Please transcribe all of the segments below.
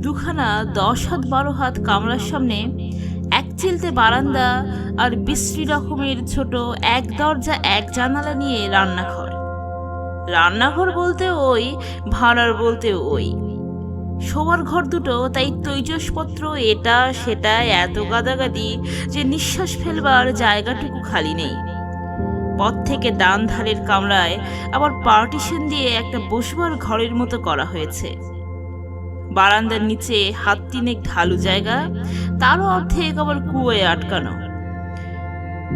দুখানা দশ হাত, বারো হাত কামরার সামনে এক চিলতে বারান্দা আর বিশ্রী রকমের ছোট এক দরজা, এক জানালা নিয়ে রান্নাঘর। রান্নাঘর বলতে ওই, ভাড়ার বলতে ওই। শোবার ঘর দুটো, তাই তৈজসপত্র, এটা, সেটা এত গাদাগাদি যে নিঃশ্বাস ফেলবার জায়গাটুকু খালি নেই। পথ থেকে ডান ধারের কামরায় আবার পার্টিশন দিয়ে একটা বসবার ঘরের মতো করা হয়েছে। বারান্দার নিচে হাত তিনেক ঢালু জায়গা, তারও অর্ধেক আবার কুয়োয় আটকানো।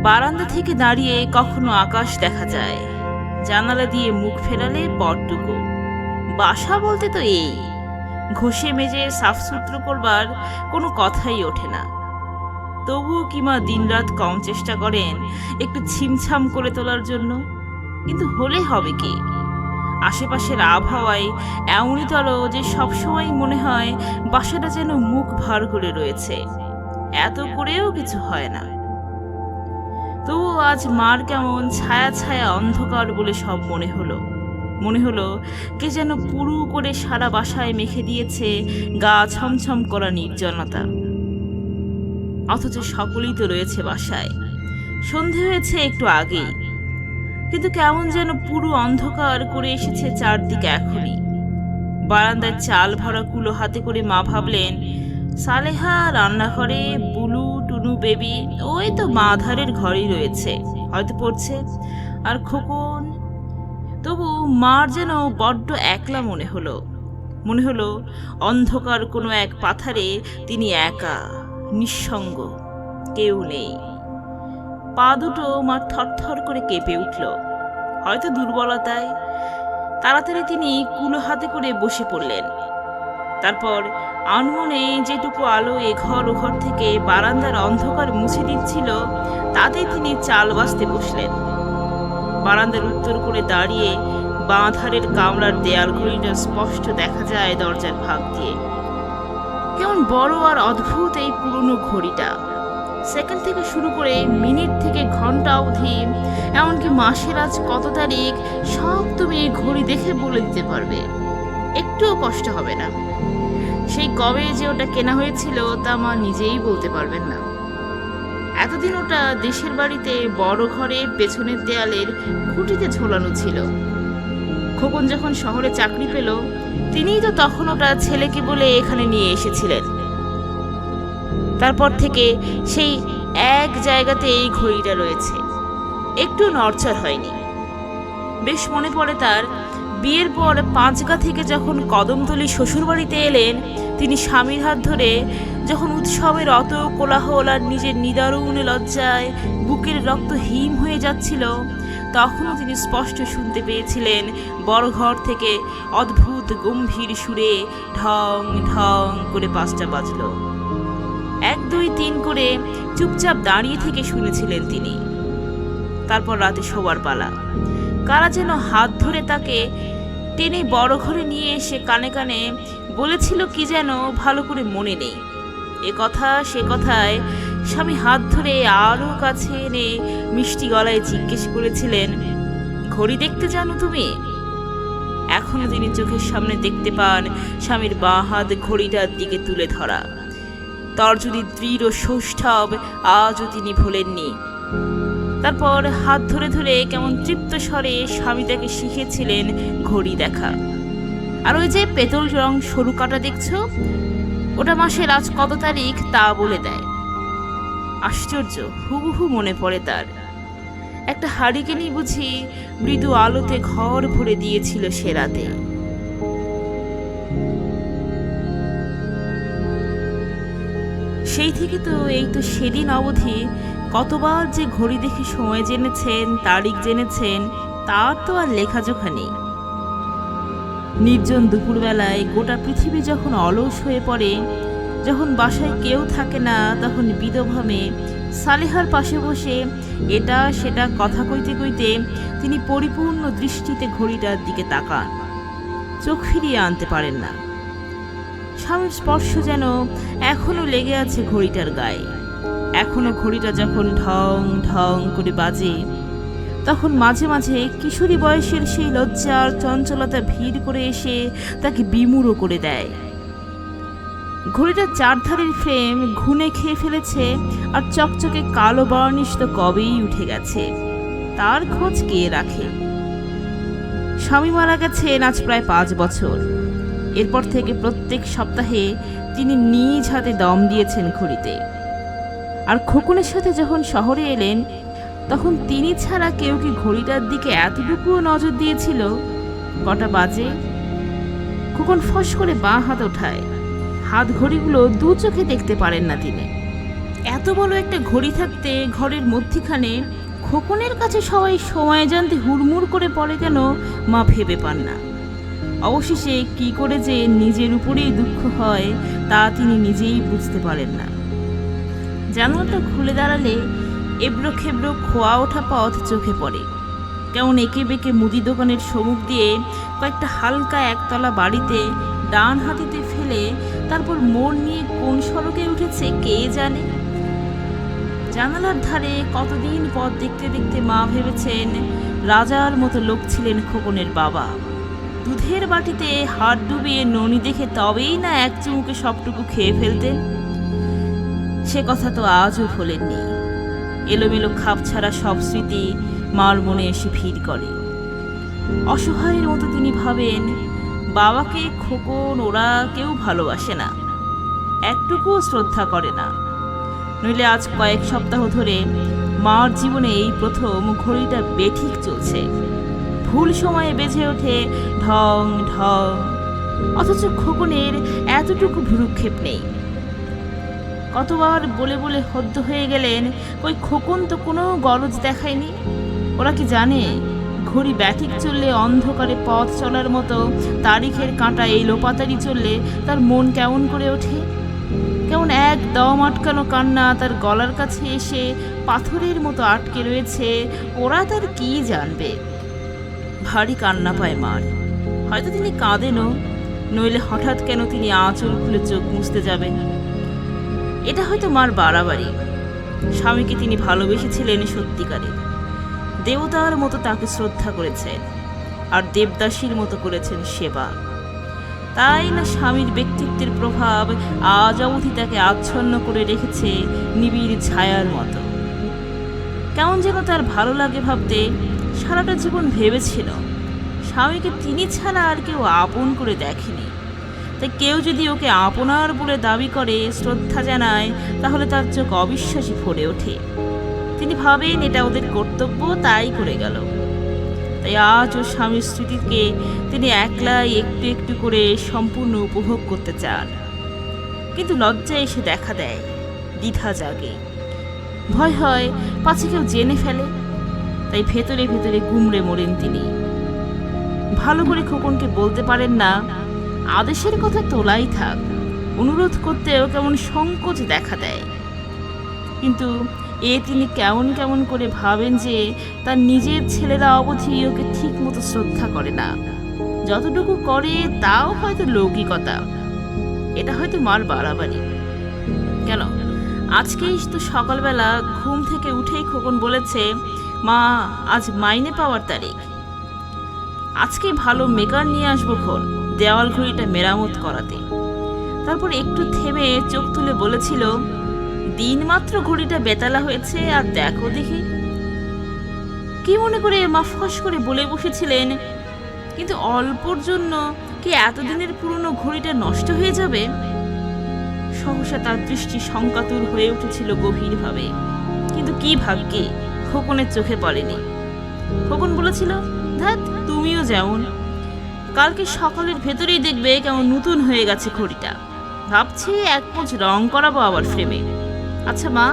বারান্দা থেকে দাঁড়িয়ে কখনো আকাশ দেখা যায়, জানালা দিয়ে মুখ ফেরালে পরটুকু বাসা বলতে তো এই, ঘষে মেজে সাফসুত্র করবার কোনো কথাই ওঠে না। তবুও কিমা দিনরাত কম চেষ্টা করেন একটু ছিমছাম করে তোলার জন্য, কিন্তু হলে হবে কি? আশেপাশের আবহাওয়ায় এমনই তলো যে সবসময় মনে হয় বাসাটা যেন মুখ ভার করে রয়েছে। এত করেও কিছু হয় না। তবু আজ মার কেমন ছায়া ছায়া অন্ধকার বলে সব মনে হলো। মনে হলো কে যেন পুরু করে সারা বাসায় মেখে দিয়েছে গা ছমছম করা নির্জনতা। অথচ সকলেই তো রয়েছে বাসায়। সন্ধে হয়েছে একটু আগেই। কিন্তু কেমন যেন পুরো অন্ধকার করে এসেছে চারদিকে এখনই। বারান্দায় চাল ভরা কুলো হাতে করে মা ভাবলেন, সালেহা, রান্নাঘরে বুলু, টুনু, বেবি, ওই তো মা ধারের ঘরেই রয়েছে। হয়তো পড়ছে। আর খোকন? তবু মার যেন বড্ড একলা মনে হলো। মনে হলো অন্ধকার কোনো এক পাথারে তিনি একা, নিঃসঙ্গ, কেউ নেই। পা দুটো মার থরথর করে কেঁপে উঠল। হয়তো দুর্বলতায় তাড়াতাড়ি তিনি কুলো হাতে করে বসে পড়লেন। তারপর আনমনে যেটুকু আলো এ ঘর ও ঘর থেকে বারান্দার অন্ধকার মুছে দিচ্ছিল তাতে তিনি চাল বাঁচতে বসলেন। বারান্দার উত্তর করে দাঁড়িয়ে বাঁধারের কামরার দেয়াল ঘড়িটা স্পষ্ট দেখা যায় দরজার ভাগ দিয়ে। কেমন বড় আর অদ্ভুত এই পুরনো ঘড়িটা। সেকেন্ড থেকে শুরু করে মিনিট থেকে ঘণ্টা অবধি, এমনকি মাসের আজ কত তারিখ, সব তুমি ঘড়ি দেখে বলে দিতে পারবে। একটুও কষ্ট হবে না। সেই কবে যে ওটা কেনা হয়েছিল তা মা নিজেই বলতে পারবেন না। এতদিন ওটা দেশের বাড়িতে বড় ঘরে, পেছনের দেয়ালের খুঁটিতে ঝোলানো ছিল। খোকন যখন শহরে চাকরি পেল, তিনিই তো তখন ওটা ছেলেকে বলে এখানে নিয়ে এসেছিলেন। তারপর থেকে সেই এক জায়গাতে এই ঘড়িটা রয়েছে। একটু নড়চড় হয়নি। বেশ মনে পড়ে তার, বিয়ের পর পাঁচগা থেকে যখন কদমতলি শ্বশুরবাড়িতে এলেন, তিনি স্বামীর হাত ধরে যখন উৎসবের অত কোলাহল আর নিজের নিদারুণ লজ্জায় বুকের রক্ত হিম হয়ে যাচ্ছিল, তখনও তিনি স্পষ্ট শুনতে পেয়েছিলেন বড় ঘর থেকে অদ্ভুত গম্ভীর সুরে ঢং ঢং করে পাঁচটা বাজলো। এক, দুই, তিন করে চুপচাপ দাঁড়িয়ে থেকে শুনেছিলেন তিনি। তারপর রাতে শোবার পালা। কারা যেন হাত ধরে তাকে টেনে বড় ঘরে নিয়ে এসে কানে কানে বলেছিল কি যেন ভালো করে মনে নেই। এ কথা, সে কথায় স্বামী হাত ধরে আরও কাছে এনে মিষ্টি গলায় জিজ্ঞেস করেছিলেন, ঘড়ি দেখতে জানো তুমি? এখনও তিনি চোখের সামনে দেখতে পান, স্বামীর বাঁ হাত ঘড়িটার দিকে তুলে ধরা। তর্জনী দৃঢ় সৌষ্ঠব আজও তিনি ভোলেননি। তারপর হাত ধরে ধরে কেমন তৃপ্ত স্বরে স্বামী তাকে শিখেছিলেন ঘড়ি দেখা। আর ওই যে পেতল রং সরু কাটা দেখছ? ওটা মাসের আজ কত তারিখ তা বলে দেয়। আশ্চর্য, হুবহু মনে পড়ে তার। একটা হারিকেনই বুঝি মৃদু আলোতে ঘর ভরে দিয়েছিল সে রাতে। সেই থেকে তো এই তো সেদিন অবধি কতবার যে ঘড়ি দেখে সময় জেনেছেন, তারিখ জেনেছেন তার তো আর লেখাজোখা নেই। নির্জন দুপুরবেলায় গোটা পৃথিবী যখন অলস হয়ে পড়ে, যখন বাসায় কেউ থাকে না, তখন বিধভামে সালেহার পাশে বসে এটা সেটা কথা কইতে কইতে তিনি পরিপূর্ণ দৃষ্টিতে ঘড়িটার দিকে তাকান। চোখ ফিরিয়ে আনতে পারেন না। স্বামীর স্পর্শ যেন এখনও লেগে আছে ঘড়িটার গায়ে। এখনও ঘড়িটা যখন ঢং ঢং করে বাজে, তখন মাঝে মাঝে কিশোরী বয়সের সেই লজ্জার চঞ্চলতা ভিড় করে এসে তাকে বিমূঢ় করে দেয়। ঘড়িটার চারধারের ফ্রেম ঘুনে খেয়ে ফেলেছে আর চকচকে কালো বার্নিশ তো কবেই উঠে গেছে। তার খোঁজ কে রাখে? স্বামী মারা গেছেন আজ প্রায় পাঁচ বছর। এরপর থেকে প্রত্যেক সপ্তাহে তিনি নিজ হাতে দম দিয়েছেন ঘড়িতে আর খোকনের সাথে যখন শহরে এলেন, তখন তিনি ছাড়া কেউ কি ঘড়িটার দিকে এতটুকুও নজর দিয়েছিল? কটা বাজে? খোকন ফস করে বাঁ হাত ওঠায়। হাত ঘড়িগুলো দু চোখে দেখতে পারেন না তিনি। এত বড় একটা ঘড়ি থাকতে ঘরের মধ্যিখানে খোকনের কাছে সবাই সময় জানতে হুড়মুড় করে পড়ে কেন মা ভেবে পান না। অবশেষে কি করে যে নিজের উপরেই দুঃখ হয়, তা তিনি নিজেই বুঝতে পারেন না। জানালাটা খুলে দাঁড়ালে এবড়ো খেবড়ো খোয়া ওঠা পথ চোখে পড়ে। কেমন এঁকে বেঁকে মুদি দোকানের সম্মুখ দিয়ে কয়েকটা হালকা একতলা বাড়িতে ডান হাতিতে ফেলে তারপর মোড় নিয়ে কোন সড়কে উঠেছে কে জানে? জানালার ধারে কতদিন পথ দেখতে দেখতে মা ভেবেছেন, রাজার মতো লোক ছিলেন খোকনের বাবা। দুধের বাটিতে হাত ডুবিয়ে ননি দেখে তবেই না এক চুমুকে সবটুকু খেয়ে ফেলতেন সে কথা তো আজও ভোলেননি। এলোমেলো খাপ ছাড়া সব স্মৃতি মার মনে এসে ভিড় করে। অসহায়ের মতো তিনি ভাবেন, বাবাকে খোকন, ওরা কেউ ভালোবাসে না। একটুকুও শ্রদ্ধা করে না। নইলে আজ কয়েক সপ্তাহ ধরে মার জীবনে এই প্রথম ঘড়িটা বেঠিক চলছে। ভুল সময়ে বেজে ওঠে ঢং ঢং। অথচ খোকনের এতটুকু ভ্রুক্ষেপ নেই। কতবার বলে বলে হদ্দ হয়ে গেলেন ওই খোকন তো কোনো গরজ দেখায়নি। ওরা কি জানে, ঘড়ি ব্যাঠিক চললে অন্ধকারে পথ চলার মতো, তারিখের কাঁটা এই লোপাতারি চললে তার মন কেমন করে ওঠে? কেমন এক দম আটকানো কান্না তার গলার কাছে এসে পাথরের মতো আটকে রয়েছে, ওরা তার কি জানবে? ভারী কান্না পায় মার। হয়তো তিনি কাঁদেনও, নইলে হঠাৎ কেন তিনি আঁচল খুলে চোখ মুছতে যাবেন? এটা হয়তো মার বাড়াবাড়ি। স্বামীকে তিনি ভালোবেসেছিলেন সত্যিকারের দেবতার মতো তাকে শ্রদ্ধা করেছেন, আর দেবদাসীর মতো করেছেন সেবা। তাই না স্বামীর ব্যক্তিত্বের প্রভাব আজ অবধি তাকে আচ্ছন্ন করে রেখেছে নিবিড় ছায়ার মতো। কেমন যেন তার ভালো লাগে ভাবতে সারাটা জীবন ভেবেছিল। স্বামীকে তিনি ছাড়া আর কেউ আপন করে দেখেনি। তাই কেউ যদি ওকে আপনার বলে দাবি করে, শ্রদ্ধা জানায়, তাহলে তার চোখ অবিশ্বাসী ভরে ওঠে। তিনি ভাবেন এটা ওদের কর্তব্য, তাই করে গেল। তাই আজ ও স্বামীর স্মৃতিকে তিনি একলাই একটু একটু করে সম্পূর্ণ উপভোগ করতে চান। কিন্তু লজ্জা এসে দেখা দেয়, দ্বিধা জাগে। ভয় হয়, পাছে কেউ জেনে ফেলে তাই ভেতরে ভেতরে গুমড়ে মরেন তিনি। ভালো করে খোকনকে বলতে পারেন না, আদেশের কথা তোলাই থাক। অনুরোধ করতেও কেমন সংকোচ দেখা দেয়। কিন্তু এ তিনি কেমন কেমন করে ভাবেন যে তার নিজের ছেলেরা অবধি ওকে ঠিক মতো শ্রদ্ধা করে না। যতটুকু করে তাও হয়তো লৌকিকতা। এটা হয়তো মার বাড়াবাড়ি। কেন? আজকেই তো সকালবেলা ঘুম থেকে উঠেই খোকন বলেছে মা, আজ মাইনে পাওয়ার তারিখ। আজকে ভালো মেকার নিয়ে আসব খন দেওয়াল ঘড়িটা মেরামত করাতে। তারপর একটু থেমে চোখ তুলে বলেছিল দিন মাত্র ঘড়িটা বেতালা হয়েছে আর দেখো দেখি। কি মনে করে মা ফস করে বলে বসেছিলেন, কিন্তু অল্পর জন্য কি এতদিনের পুরনো ঘড়িটা নষ্ট হয়ে যাবে? সহসা তার দৃষ্টি শঙ্কাতুর হয়ে উঠেছিল গভীরভাবে। কিন্তু কি ভাগ্যে? খোকনের চোখে পড়েনি। খোকন বলেছিল ধ্যাত তুমিও যেমন। কালকে সকালের ভেতরেই দেখবে কেমন নতুন হয়ে গেছে ঘড়িটা। ভাবছি এক পোঁচ রং করাবো আবার ফ্রেমে আচ্ছা মা,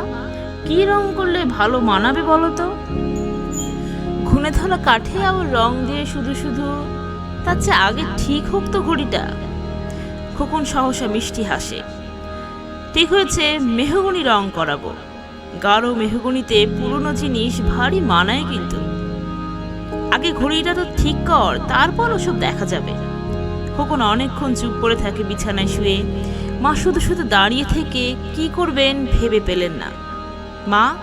কি রং করলে ভালো মানাবে বলো তো? ঘুনে ধরা কাঠে আবার রং দিয়ে শুধু শুধু, তার চেয়ে আগে ঠিক হোক তো ঘড়িটা। খোকন সহসা মিষ্টি হাসে, ঠিক হয়েছে, মেহগনি রং করাবো। গাঢ় মেহগনিতে পুরনো জিনিস ভারী মানায় কিন্তু। আগে ঘড়িটা তো ঠিক কর, তারপর ওসব দেখা যাবে। খোকন অনেকক্ষণ চুপ করে থাকে বিছানায় শুয়ে। মা শুধু শুধু দাঁড়িয়ে থেকে কি করবেন ভেবে পেলেন না। মা,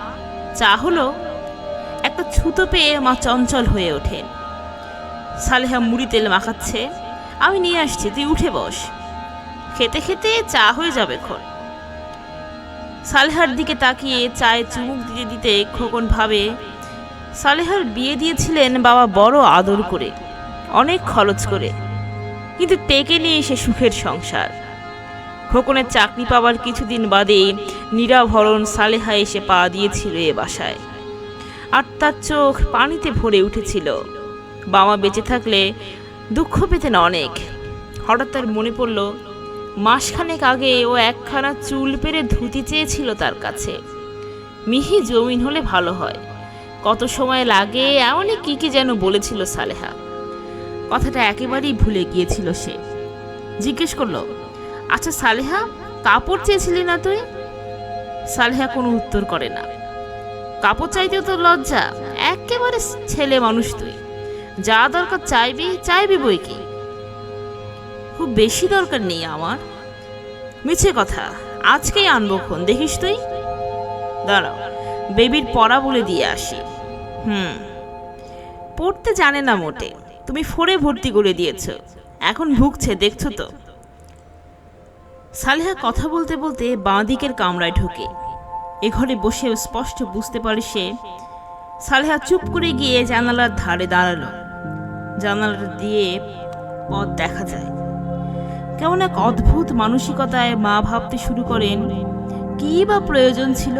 চা হলো? একটা ছুতো পেয়ে মা চঞ্চল হয়ে ওঠেন সালেহা মুড়ি তেল মাখাচ্ছে। আমি নিয়ে আসছি, তুই উঠে বস। খেতে খেতে চা হয়ে যাবে খন সালেহার দিকে তাকিয়ে চায়ে চুমুক দিতে দিতে খোকন ভাবে, সালেহার বিয়ে দিয়েছিলেন বাবা বড় আদর করে, অনেক খরচ করে, কিন্তু টেকে নিয়ে সে সুখের সংসার। খোকনের চাকরি পাওয়ার কিছুদিন বাদে নিরাভরণ সালেহা এসে পা দিয়েছিল এ বাসায়। আর তার চোখ পানিতে ভরে উঠেছিল। বাবা বেঁচে থাকলে দুঃখ পেতেন অনেক। হঠাৎ তার মনে পড়ল মাসখানেক আগে ও একখানা চুল পেরে ধুতি চেয়েছিল তার কাছে। মিহি জমিন হলে ভালো হয়। কত সময় লাগে, এমনই কি কি যেন বলেছিল সালেহা। কথাটা একেবারেই ভুলে গিয়েছিল সে। জিজ্ঞেস করল আচ্ছা সালেহা, কাপড় চেয়েছিলি না তুই? সালেহা কোনো উত্তর করে না। কাপড় চাইতেও তো লজ্জা, একেবারে ছেলে মানুষ তুই। যা দরকার চাইবি চাইবি বই কি? খুব বেশি দরকার নেই আমার। মিছে কথা, আজকেই আনব খন দেখিস তুই? দাঁড়াও, বেবির পড়া বলে দিয়ে আসি। হুম, পড়তে জানে না মোটে, তুমি ফোরে ভর্তি করে দিয়েছ, এখন ভুগছে, দেখছ তো? সালেহা কথা বলতে বলতে বাঁ দিকের কামরায় ঢোকে। এ ঘরে বসে স্পষ্ট বুঝতে পারে সে। সালেহা চুপ করে গিয়ে জানালার ধারে দাঁড়াল। জানালাটা দিয়ে পথ দেখা যায়। কেমন এক অদ্ভুত মানসিকতায় মা ভাবতে শুরু করেন, কী বা প্রয়োজন ছিল?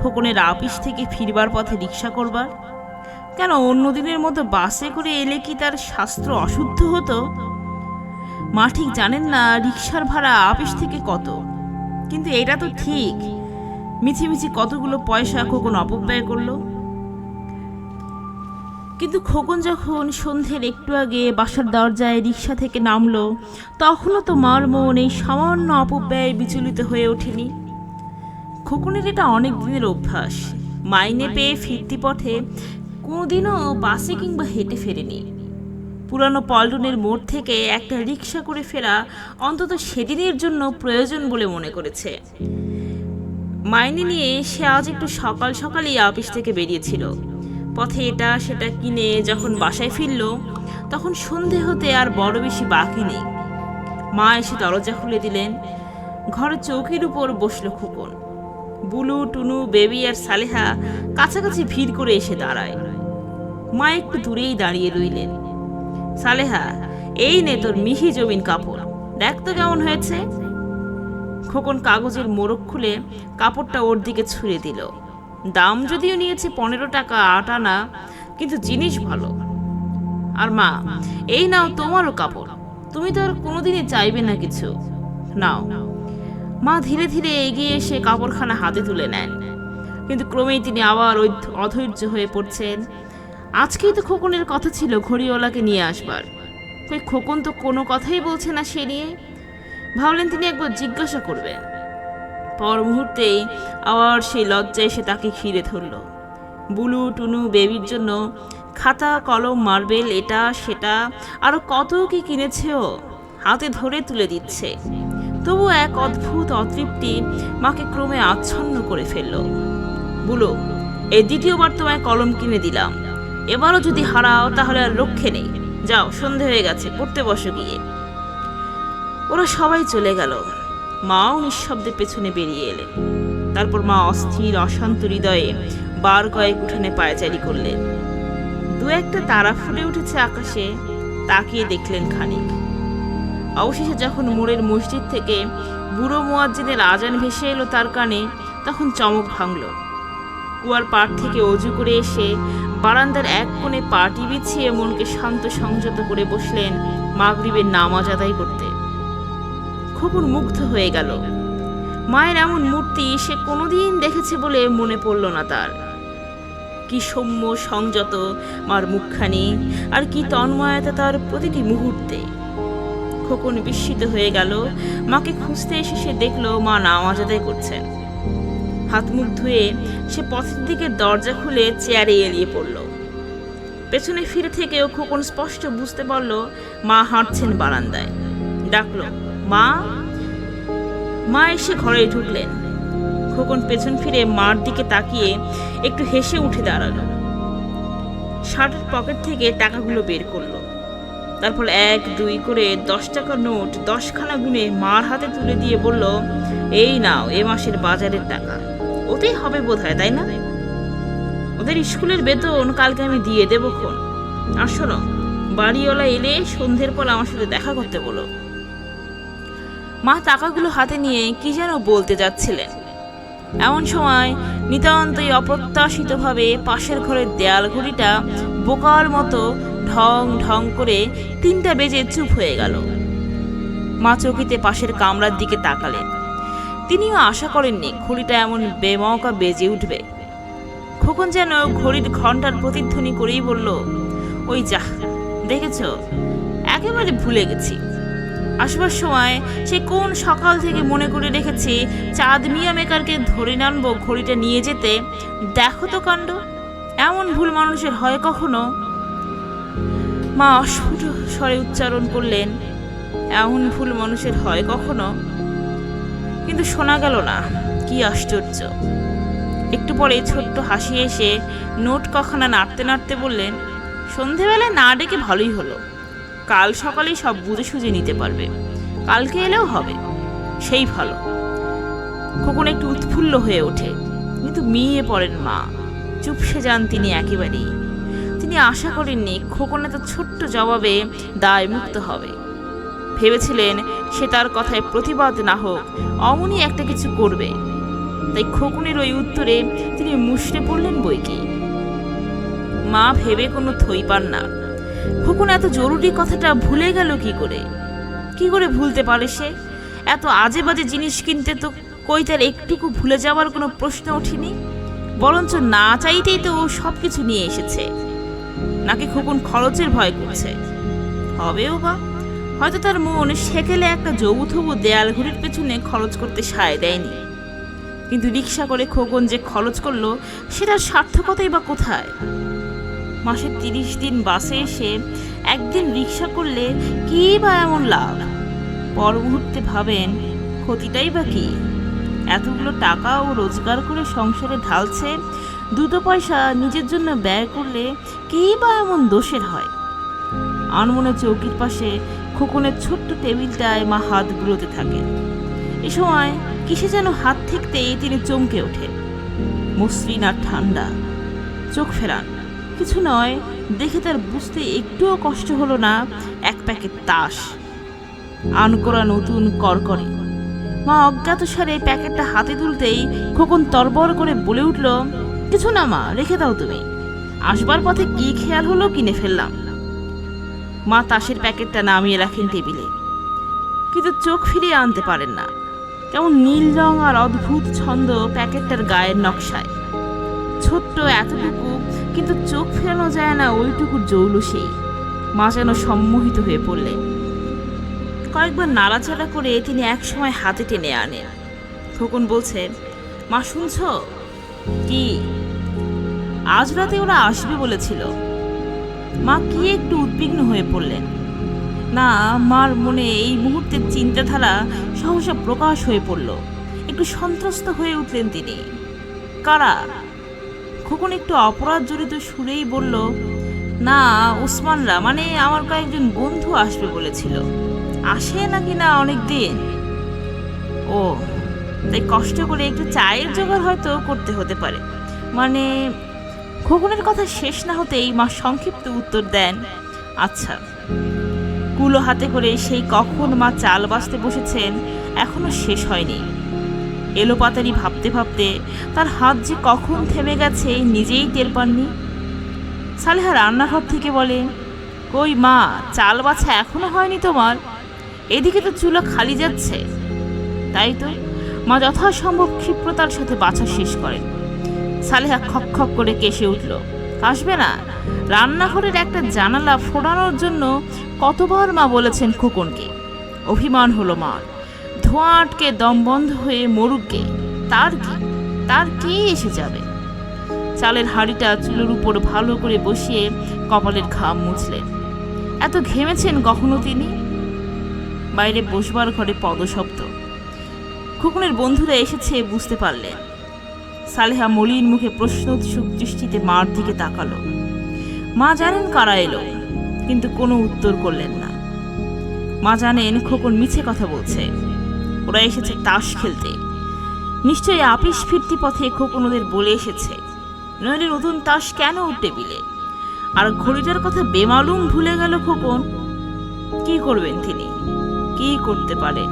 খোকনের আপিস থেকে ফিরবার পথে রিক্সা করবার? কেন অন্য দিনের মতো বাসে করে এলে কি তার শাস্ত্র অশুদ্ধ হতো? মা ঠিক জানেন না রিক্সার ভাড়া আপিস থেকে কত, কিন্তু এটা তো ঠিক। মিছিমিছি কতগুলো পয়সা খোকন অপব্যয় করল? কিন্তু খোকন যখন সন্ধ্যের একটু আগে বাসার দরজায় রিক্সা থেকে নামলো, তখনও তো মার মন এই সামান্য অপব্যয় বিচলিত হয়ে ওঠেনি। খোকনের এটা অনেক দিনের অভ্যাস। মাইনে পেয়ে ফিরতি পথে কোনোদিনও বাসে কিংবা হেঁটে ফেরেনি। পুরানো পল্টনের মোড় থেকে একটা রিক্সা করে ফেরা অন্তত সেদিনের জন্য প্রয়োজন বলে মনে করেছে। মাইনে নিয়ে সে আজ একটু সকাল সকালেই অফিস থেকে বেরিয়েছিল। পথে এটা সেটা কিনে যখন বাসায় ফিরল, তখন সন্ধে হতে আর বড় বেশি বাকি নেই। মা এসে দরজা খুলে দিলেন। ঘরের চৌকির উপর বসল খোকন। বুলু, টুনু, বেবি আর সালেহা কাছাকাছি ভিড় করে এসে দাঁড়ায়। মা একটু দূরেই দাঁড়িয়ে রইলেন। সালেহা, এই নে তোর মিহি জমিন কাপড়। দেখ তো কেমন হয়েছে। খোকন কাগজের মোড়ক খুলে কাপড়টা ওর দিকে ছুঁড়ে দিল। দাম যদিও নিয়েছে পনেরো টাকা, আট আনা, কিন্তু জিনিস ভালো। আর মা, এই নাও তোমারও কাপড়। তুমি তো আর কোনোদিনই চাইবে না কিছু। নাও। মা ধীরে ধীরে এগিয়ে এসে কাপড়খানা হাতে তুলে নেন। কিন্তু ক্রমেই তিনি আবার অধৈর্য হয়ে পড়ছেন। আজকেই তো খোকনের কথা ছিল ঘড়িওয়ালাকে নিয়ে আসবার। খোকন তো কোনো কথাই বলছে না সে নিয়ে। ভাবলেন তিনি একবার জিজ্ঞাসা করবেন। পর মুহূর্তেই আবার সেই লজ্জায় সে তাকে ঘিরে ধরল। বুলু টুনু বেবির জন্য খাতা, কলম, মার্বেল, এটা, সেটা, আরও কত কি কিনেছে ও? হাতে ধরে তুলে দিচ্ছে। তবু এক অদ্ভুত অতৃপ্তি মাকে ক্রমে আচ্ছন্ন করে ফেলল। বুলু, এই দ্বিতীয়বার তোমায় কলম কিনে দিলাম। এবারও যদি হারাও তাহলে আর রক্ষে নেই। যাও, সন্ধে হয়ে গেছে, পড়তে বসো গিয়ে। ওরা সবাই চলে গেল। মাও নিঃশব্দে পেছনে বেরিয়ে এলেন। তারপর মা অস্থির, অশান্ত হৃদয়ে বার কয়েক উঠানে পায়চারি করলেন। দু একটা তারা ফুটে উঠেছে আকাশে, তাকিয়ে দেখলেন খানিক। অবশেষে যখন মোড়ের মসজিদ থেকে বুড়ো মোয়াজ্জিনের আজান ভেসে এলো তার কানে, তখন চমক ভাঙল। কুয়ার পাড় থেকে অজু করে এসে বারান্দার এক কোণে পাটি বিছিয়ে মনকে শান্ত সংযত করে বসলেন মাগরিবের নামাজ আদায় করতে। খোকন মুগ্ধ হয়ে গেল। মায়ের এমন মূর্তি সে কোনোদিন দেখেছে বলে মনে পড়ল না তার। কি সৌম্য সংযত মার মুখখানি আর কি তন্ময়তা তার প্রতিটি মুহূর্তে। খোকন বিস্মিত হয়ে গেল, মাকে খুঁজতে এসে সে দেখল মা নামাজ আদায় করছেন। হাত মুখ ধুয়ে সে পথের দিকে দরজা খুলে চেয়ারে এলিয়ে পড়ল। পেছনে ফিরে থেকেও খোকন স্পষ্ট বুঝতে পারল মা হাঁটছেন বারান্দায়। ডাকলো মা মা এসে ঘরে ঢুকলেন। খোকন পেছন ফিরে মার দিকে তাকিয়ে একটু হেসে উঠে দাঁড়াল। শার্টের পকেট থেকে টাকাগুলো বের করল। তারপর এক, দুই করে দশ টাকার নোট দশখানা গুনে মার হাতে তুলে দিয়ে বলল, এই নাও এ মাসের বাজারের টাকা। ওতেই হবে বোধ হয় তাই না? ওদের স্কুলের বেতন কালকে আমি দিয়ে দেবো খন আর শোনো, বাড়িওয়ালা এলে সন্ধ্যের পর আমার সাথে দেখা করতে বলো। মা টাকাগুলো হাতে নিয়ে কি যেন বলতে যাচ্ছিলেন। এমন সময় নিতান্তই অপ্রত্যাশিতভাবে পাশের ঘরের দেয়াল ঘড়িটা বোকার মতো ঢং ঢং করে তিনটা বেজে চুপ হয়ে গেল। মা চকিতে পাশের কামরার দিকে তাকালেন। তিনিও আশা করেননি ঘড়িটা এমন বেমকা বেজে উঠবে। খোকন যেন ঘড়ির ঘণ্টার প্রতিধ্বনি করেই বলল, ওই যা, দেখেছ? একেবারে ভুলে গেছি। আসবার সময় সে কোন সকাল থেকে মনে করে রেখেছে, চাঁদ মিয়া মেকারকে ধরে নানবো ঘড়িটা নিয়ে যেতে? দেখো তো কাণ্ড, এমন ভুল মানুষের হয় কখনো? মা অস্ফুট স্বরে উচ্চারণ করলেন, এমন ভুল মানুষের হয় কখনো? কিন্তু শোনা গেল না, কি আশ্চর্য। একটু পরে ছোট্ট হাসি এসে নোট কখনা নাড়তে নাড়তে বললেন, সন্ধেবেলায় না ডেকে ভালোই হলো। কাল সকালেই সব বুঝে সুঝে নিতে পারবে। কালকে এলেও হবে। সেই ভালো। খোকন একটু উৎফুল্ল হয়ে ওঠে। কিন্তু মিয়ে পড়েন মা। চুপসে যান তিনি একেবারেই। তিনি আশা করেননি খোকন এত ছোট্ট জবাবে দায় মুক্ত হবে। ভেবেছিলেন সে তার কথায় প্রতিবাদ না হোক, অমনি একটা কিছু করবে। তাই খোকনের ওই উত্তরে তিনি মুষড়ে পড়লেন বই কি মা ভেবে কোনো থই পান না। খোকন এত জরুরি কথাটা ভুলে গেল কি করে? কি করে ভুলতে পারে সে? এত আজে বাজে জিনিস কিনতে তো কই তার একটুকু ভুলে যাওয়ার কোনো প্রশ্ন ওঠেনি? বরঞ্চ না চাইতেই তো ও সব কিছু নিয়ে এসেছে। নাকি খোকন খরচের ভয় করছে? হবেও বা। হয়তো তার মন সেকেলে একটা যৌথবু দেয়াল ঘড়ির পেছনে খরচ করতে সায় দেয়নি। কিন্তু রিক্সা করে খোকন যে খরচ করল, সেটার সার্থকতাই বা কোথায়? মাসে তিরিশ দিন বাসে এসে একদিন রিক্সা করলে কি বা এমন লাভ? পর মুহূর্তে ভাবেন, ক্ষতিটাই বা কি? এতগুলো টাকা ও রোজগার করে সংসারে ঢালছে, দুটো পয়সা নিজের জন্য ব্যয় করলে কি বা এমন দোষের হয়? আনমনে চৌকির পাশে খোকনের ছোট্ট টেবিলটায় মা হাত বুলোতে থাকে। এ সময় কিসে যেন হাত থেকতেই তিনি চমকে ওঠে মসৃণ আর ঠান্ডা, চোখ ফেরান। কিছু নয়, দেখে তার বুঝতে একটুও কষ্ট হলো না, এক প্যাকেট তাস। আনকরা নতুন করকরে। মা অজ্ঞাত সারে প্যাকেটটা হাতে তুলতেই খোকন তরবর করে বলে উঠল, কিছু না মা, রেখে দাও তুমি। আসবার পথে কি খেয়াল হলো কিনে ফেললাম। মা তাসের প্যাকেটটা নামিয়ে রাখেন টেবিলে। কিন্তু চোখ ফিরিয়ে আনতে পারেন না। কেমন নীল রং আর অদ্ভুত ছন্দ প্যাকেটটার গায়ের নকশায়। ছোট্ট এতটুকু কিন্তু চোখ ফেরানো যায় না ওইটুকু জৌলুসেই মা যেন সম্মোহিত হয়ে পড়লেন। কয়েকবার নাড়াচাড়া করে তিনি একসময় হাতে টেনে আনেন। খোকন বলছে, মা, শুনছ? কি? আজ রাতে ওরা আসবে বলেছিল। মা, কি একটু উদ্বিগ্ন হয়ে পড়লেন। না, মার মনে এই মুহূর্তে চিন্তাধারা সহসা প্রকাশ হয়ে পড়ল। একটু সন্ত্রস্ত হয়ে উঠলেন তিনি। কারা? খোকন একটু অপরাধ জড়িত সুরেই বলল, না, উসমানরা মানে আমার কয়েকজন বন্ধু আসবে বলেছিল। আসে নাকি না অনেক দিন ও, তাই কষ্ট করে একটু চায়ের জোগাড় হয়তো করতে হতে পারে। মানে খোকনের কথা শেষ না হতেই মা সংক্ষিপ্ত উত্তর দেন আচ্ছা কুলো হাতে করে সেই কখন মা চাল বাঁচতে বসেছেন, এখনও শেষ হয়নি। এলোপাতারি ভাবতে ভাবতে তার হাত যে কখন থেমে গেছে নিজেই টের পাননি। সালেহা রান্নাঘর থেকে বলে, কই মা, চাল বাছা এখনও হয়নি তোমার? এদিকে তো চুলা খালি যাচ্ছে। তাই তো মা যথাসম্ভব ক্ষিপ্রতার সাথে বাছা শেষ করেন। সালেহা খক খক করে কেসে উঠল আসবে না, রান্নাঘরের একটা জানালা ফোড়ানোর জন্য কতবার মা বলেছেন খোকনকে? অভিমান হলো মার। ধোঁয়া আটকে দম বন্ধ হয়ে মরুককে তার কি? তার কি এসে যাবে? চালের হাঁড়িটা চুলের উপর ভালো করে বসিয়ে কপালের ঘাম মুছলেন। এত ঘেমেছেন কখনো তিনি? বাইরে বসবার ঘরে পদশব্দ। খোকনের বন্ধুরা এসেছে বুঝতে পারলেন। সালেহা মলিন মুখে প্রশ্ন দৃষ্টিতে মার দিকে তাকালো। মা জানেন কারা এলো, কিন্তু কোনো উত্তর করলেন না। মা জানেন খোকন মিছে কথা বলছে। ওরা এসেছে তাস খেলতে। নিশ্চয়ই আপিস ফিরতি পথে খোকন ওদের বলে এসেছে। নইলে নতুন তাস কেন ওর টেবিলে আর ঘড়িটার কথা বেমালুম ভুলে গেল খোকন। কি করবেন তিনি? কি করতে পারেন?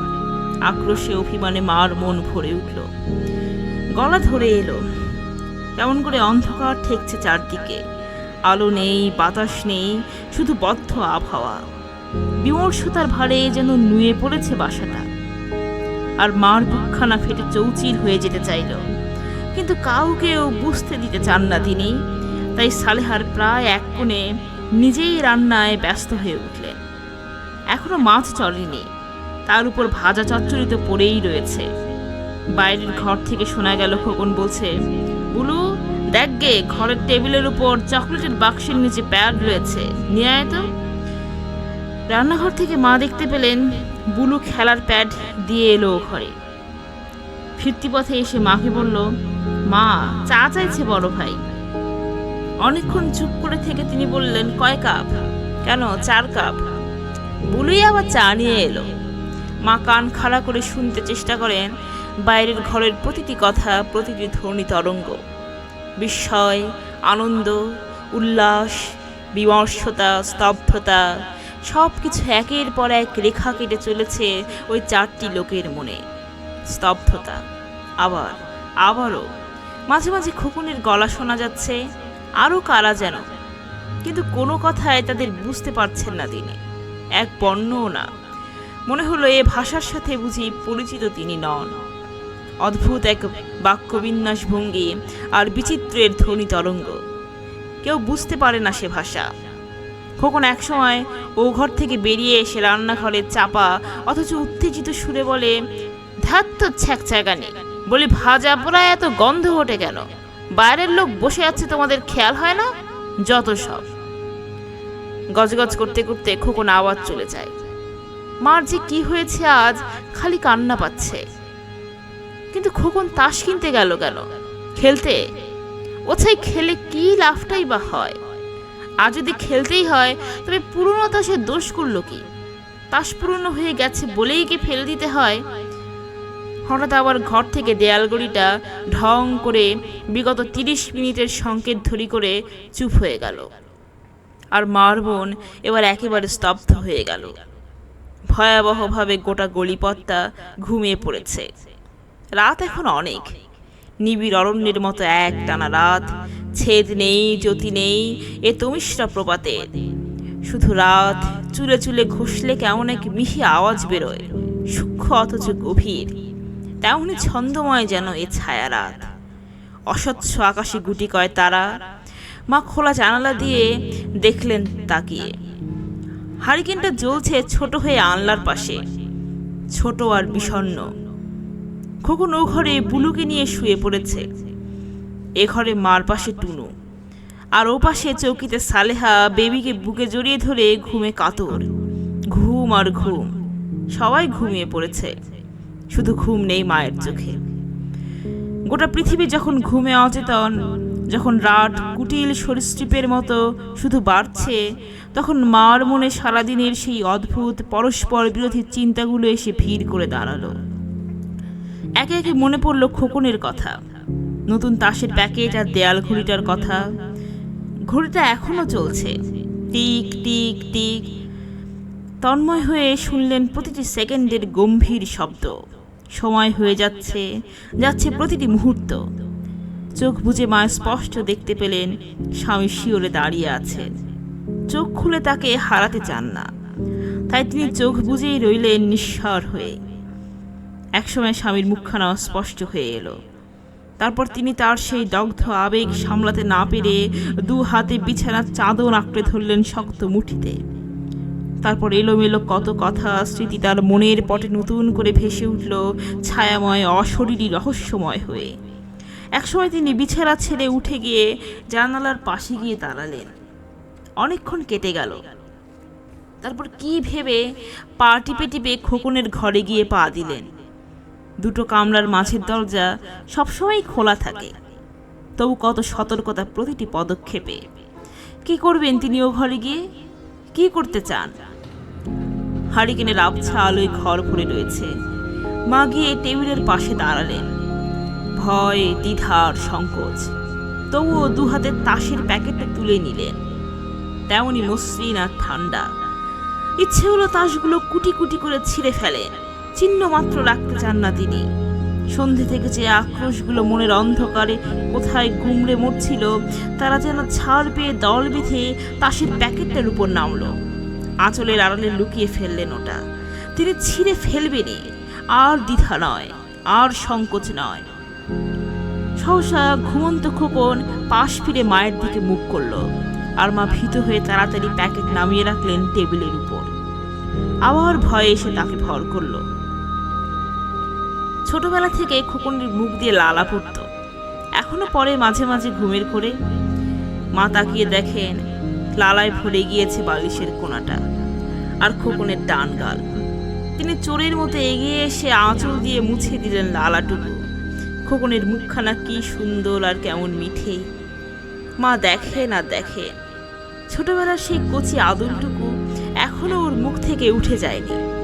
আক্রোশে অভিমানে মার মন ভরে উঠল। গলা ধরে এলো। কেমন করে অন্ধকার ঠেকছে চারদিকে। আলো নেই, বাতাস নেই, শুধু বদ্ধ আবহাওয়া। বিমর্ষতার ভারে যেন নুয়ে পড়েছে বাসাটা। আর মার বুকখানা ফেটে চৌচির হয়ে যেতে চাইল। কিন্তু কাউকেও বুঝতে দিতে চান না তিনি। তাই সালেহার প্রায় এক কোণে নিজেই রান্নায় ব্যস্ত হয়ে উঠলেন। এখনও মাছ চলেনি। তার উপর ভাজা চচ্চড়ি তো পড়েই রয়েছে। বাইরের ঘর থেকে শোনা গেল খোকন বলছে, বুলু, দেখ গে, ঘরের টেবিলের উপর চকলেটের বাক্সের নিচে প্যাড রয়েছে। নিয়ে আয় তো। রান্নাঘর থেকে মা দেখতে পেলেন বুলু খেলার প্যাড দিয়ে এলো ঘরে। ফিরতি পথে এসে মাকে বলল, মা, চা চাইছে বড় ভাই। অনেকক্ষণ চুপ করে থেকে তিনি বললেন, কয় কাপ? কেন? চার কাপ। বুলুই আবার চা নিয়ে এলো। মা কান খাড়া করে শুনতে চেষ্টা করেন, বাইরের ঘরের প্রতিটি কথা, প্রতিটি ধ্বনি তরঙ্গ। বিস্ময়, আনন্দ, উল্লাস, বিমর্ষতা, স্তব্ধতা সব কিছু একের পর এক রেখা কেটে চলেছে ওই চারটি লোকের মনে। স্তব্ধতা, আবার, আবারও। মাঝে মাঝে খোকনের গলা শোনা যাচ্ছে আরও কারা যেন। কিন্তু কোনো কথায় তাদের বুঝতে পারছেন না তিনি। এক বর্ণও না। মনে হলো এ ভাষার সাথে বুঝি পরিচিত তিনি নন। অদ্ভুত এক বাক্যবিন্যাস ভঙ্গি আর বিচিত্রের ধ্বনি তরঙ্গ। কেউ বুঝতে পারে না সে ভাষা। খোকন একসময় ও ঘর থেকে বেরিয়ে এসে রান্নাঘরে চাপা, অথচ উত্তেজিত সুরে বলে ধাত তো ছ্যাকছ্যাকানি বলি, ভাজা পোড়া এত গন্ধ ওঠে কেন? বাইরের লোক বসে আছে, তোমাদের খেয়াল হয় না? যত সব। গজগজ করতে করতে খোকন আওয়াজ চলে যায়। মার যে কি হয়েছে আজ, খালি কান্না পাচ্ছে। কিন্তু খোকন তাস কিনতে গেল কেন? খেলতে? ওছাই খেলে কি লাভটাই বা হয়? আর যদি খেলতেই হয়, তবে পুরনো তাসের দোষ করল কি? তাস পুরনো হয়ে গেছে বলেই কি ফেলে দিতে হয়? হঠাৎ আবার ঘর থেকে দেয়ালগড়িটা ঢং করে বিগত তিরিশ মিনিটের সংকেত ধরি করে চুপ হয়ে গেল। আর মার বোন এবার একেবারে স্তব্ধ হয়ে গেল। ভয়াবহভাবে গোটা গলিপথটা ঘুমিয়ে পড়েছে। রাত এখন অনেক। নিবিড় অরণ্যের মতো এক টানা রাত ছেদ নেই, জ্যোতি নেই, এ তমিশ্রা প্রপাতে। শুধু রাত চুলে চুলে ঘষলে কেমন এক মিহি আওয়াজ বেরোয়, সূক্ষ্ম অথচ গভীর, তেমনি ছন্দময় যেন এ ছায়া রাত। অস্বচ্ছ আকাশে গুটি কয় তারা, মা খোলা জানালা দিয়ে দেখলেন তাকিয়ে। হারিকেনটা জ্বলছে ছোট হয়ে আনলার পাশে, ছোট আর বিষণ্ণ। খোকন ও ঘরে বুলুকে নিয়ে শুয়ে পড়েছে। এ ঘরে মার পাশে টুনু। আর ও পাশে চৌকিতে সালেহা বেবিকে বুকে জড়িয়ে ধরে ঘুমে কাতর। ঘুম আর ঘুম, সবাই ঘুমিয়ে পড়েছে। শুধু ঘুম নেই মায়ের চোখে। গোটা পৃথিবী যখন ঘুমে অচেতন, যখন রাত কুটিল সরীসৃপের মতো শুধু বাড়ছে, তখন মার মনে সারাদিনের সেই অদ্ভুত পরস্পর বিরোধী চিন্তাগুলো এসে ভিড় করে দাঁড়াল। একে একে মনে পড়ল খোকনের কথা। নতুন তাসের প্যাকেট আর দেয়াল ঘড়িটার কথা। ঘড়িটা এখনও চলছে। Tick tick tick. তন্ময় হয়ে শুনলেন প্রতিটি সেকেন্ডের গম্ভীর শব্দ। সময় হয়ে যাচ্ছে যাচ্ছে প্রতিটি মুহূর্ত। চোখ বুজে মা স্পষ্ট দেখতে পেলেন স্বামী শিওরে দাঁড়িয়ে আছে চোখ খুলে তাকে হারাতে চান না। তাই তিনি চোখ বুঝেই রইলেন নিঃস্বর হয়ে। একসময় স্বামীর মুখখানা স্পষ্ট হয়ে এলো। তারপর তিনি তার সেই দগ্ধ আবেগ সামলাতে না পেরে দু হাতে বিছানার চাদর আঁকড়ে ধরলেন শক্ত মুঠিতে। তারপর এলোমেলো কত কথা স্মৃতি তার মনের পটে নতুন করে ভেসে উঠল ছায়াময়, অশরীরী, রহস্যময় হয়ে। একসময় তিনি বিছানা ছেড়ে উঠে গিয়ে জানালার পাশে গিয়ে দাঁড়ালেন। অনেকক্ষণ কেটে গেল। তারপর কি ভেবে পা টিপে টিপে খোকনের ঘরে গিয়ে পা দিলেন। দুটো কামরার মাঝের দরজা সবসময় খোলা থাকে। তবু কত সতর্কতা প্রতিটি পদক্ষেপে। কি করবেন তিনি ও ঘরে গিয়ে? কি করতে চান? হারিকেনের আবছা আলোয় ঘর ভরে রয়েছে। মা গিয়ে টেবিলের পাশে দাঁড়ালেন। ভয়, দ্বিধার সংকোচ। তবুও দু হাতের তাসের প্যাকেটটা তুলে নিলেন। তেমনই মসৃণ আর ঠান্ডা। ইচ্ছে হলো তাসগুলো কুটি কুটি করে ছিঁড়ে ফেলেন। চিহ্ন মাত্র রাখতে চান না তিনি। সন্ধে থেকে যে আক্রোশগুলো মনের অন্ধকারে কোথায় গুমড়ে মরছিল, তারা যেন ছাড় পেয়ে দল বেঁধে তাসের প্যাকেটটার উপর নামলো। আঁচলের আড়ালে লুকিয়ে ফেললেন ওটা। তিনি ছিঁড়ে ফেলবেনই আর দ্বিধা নয়, আর সংকোচ নয়। সহসা ঘুমন্ত খোকন পাশ ফিরে মায়ের দিকে মুখ করল। আর মা ভীত হয়ে তাড়াতাড়ি প্যাকেট নামিয়ে রাখলেন টেবিলের উপর। আবার ভয়ে এসে তাকে ভর করল। ছোটবেলা থেকে খোকনের মুখ দিয়ে লালা পড়ত এখনও পরে মাঝে মাঝে ঘুমের করে মা তাকিয়ে দেখেন লালায় ভরে গিয়েছে বালিশের কোনাটা আর খোকনের ডান গাল। তিনি চোরের মতো এগিয়ে এসে আঁচল দিয়ে মুছে দিলেন লালাটুকু। খোকনের মুখখানা কি সুন্দর আর কেমন মিঠে। মা দেখে না দেখে। ছোটবেলার সেই কচি আদুলটুকু এখনও ওর মুখ থেকে উঠে যায়নি।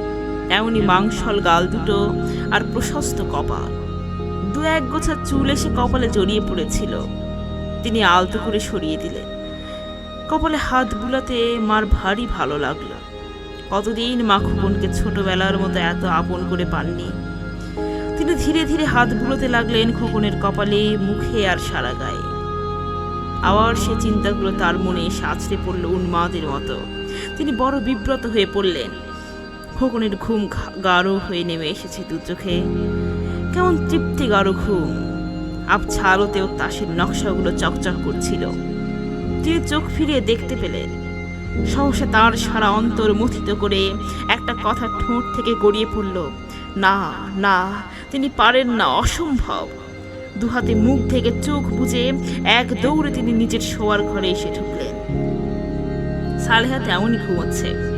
এমনই মাংসল গাল দুটো আর প্রশস্ত কপাল। দু এক গোছা চুল এসে কপালে জড়িয়ে পড়েছিল। তিনি আলতো করে সরিয়ে দিলেন। কপালে হাত বুলাতে মার ভারী ভালো লাগল। কতদিন মা খোকনকে ছোটবেলার মতো এত আপন করে পাননি। তিনি ধীরে ধীরে হাত বুলোতে লাগলেন খোকনের কপালে, মুখে আর সারা গায়ে। আবার সে চিন্তাগুলো তার মনে আছড়ে পড়ল উন্মাদের মতো। তিনি বড় বিব্রত হয়ে পড়লেন। খোকনের ঘুম গাঢ় হয়ে নেমে এসেছে দু চোখে কেমন তৃপ্তি গাঢ় ঘুম। আবছা আলোতেও তাসের নকশাগুলো চকচক করছিল। তিনি চোখ ফিরিয়ে দেখতে পেলেন। সহসা তার সারা অন্তর মথিত করে একটা কথা ঠোঁট থেকে গড়িয়ে পড়ল, না না, তিনি পারেন না, অসম্ভব। দুহাতে মুখ থেকে চোখ বুজে এক দৌড়ে তিনি নিজের শোয়ার ঘরে এসে ঢুকলেন। সালেহা তেমনই ঘুমোচ্ছে।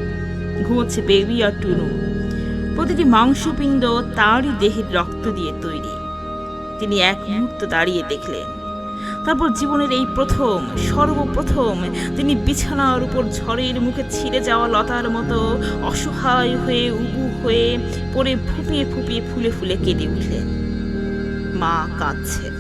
ঘুমোচ্ছে বেবি আর টুনু। প্রতিটি মাংসপিণ্ড তারই দেহের রক্ত দিয়ে তৈরি। তিনি এক মুহূর্ত দাঁড়িয়ে দেখলেন। তারপর জীবনের এই প্রথম, সর্বপ্রথম তিনি বিছানার উপর ঝড়ের মুখে ছিঁড়ে যাওয়া লতার মতো অসহায় হয়ে উবু হয়ে পরে ফুপিয়ে ফুপিয়ে ফুলে ফুলে কেঁদে উঠলেন। মা কাঁদছেন